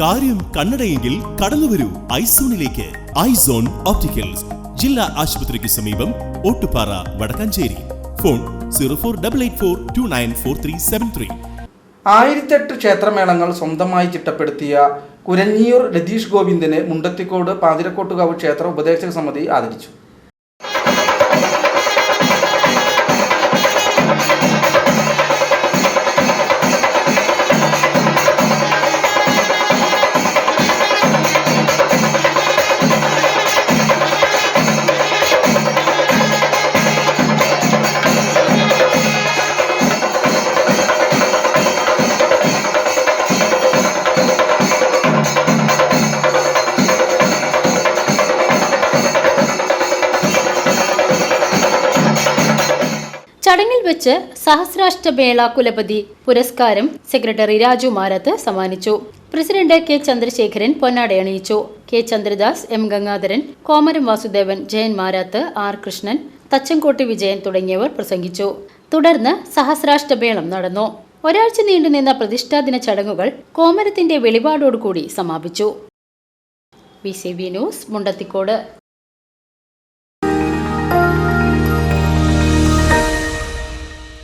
കാര്യം കണ്ണടയെങ്കിൽ കടന്നുവരൂ ഐസോണിലേക്ക്. Eyes on opticals. ജില്ലാ ആശുപത്രിക്ക് സമീപം Ottupara Vadakkanchery. Phone zero four double eight four two nine four three seven three. ആയിരത്തെട്ട് ക്ഷേത്രമേളങ്ങൾ സ്വന്തമായി ചിട്ടപ്പെടുത്തിയ കുരഞ്ഞിയൂർ രതീഷ് ഗോവിന്ദനെ മുണ്ടത്തിക്കോട് പാതിരക്കോട്ടുകാവ് ക്ഷേത്ര ഉപദേശക സമിതി ആദരിച്ചു. ചടങ്ങിൽ വെച്ച് സഹസ്രാഷ്ടമേള കുലപതി പുരസ്കാരം സെക്രട്ടറി രാജു മാരത്ത് സമ്മാനിച്ചു. പ്രസിഡന്റ് കെ ചന്ദ്രശേഖരൻ പൊന്നാടയണിയിച്ചു K Chandradas M Gangadharan കോമരം Vasudevan Jayan Marath R Krishnan Thachankotti Vijayan തുടങ്ങിയവർ പ്രസംഗിച്ചു. തുടർന്ന് സഹസ്രാഷ്ടമേളം നടന്നു. ഒരാഴ്ച നീണ്ടുനിന്ന പ്രതിഷ്ഠാദിന ചടങ്ങുകൾ കോമരത്തിന്റെ വെളിപാടോടുകൂടി സമാപിച്ചു. V C B news Mundathikode.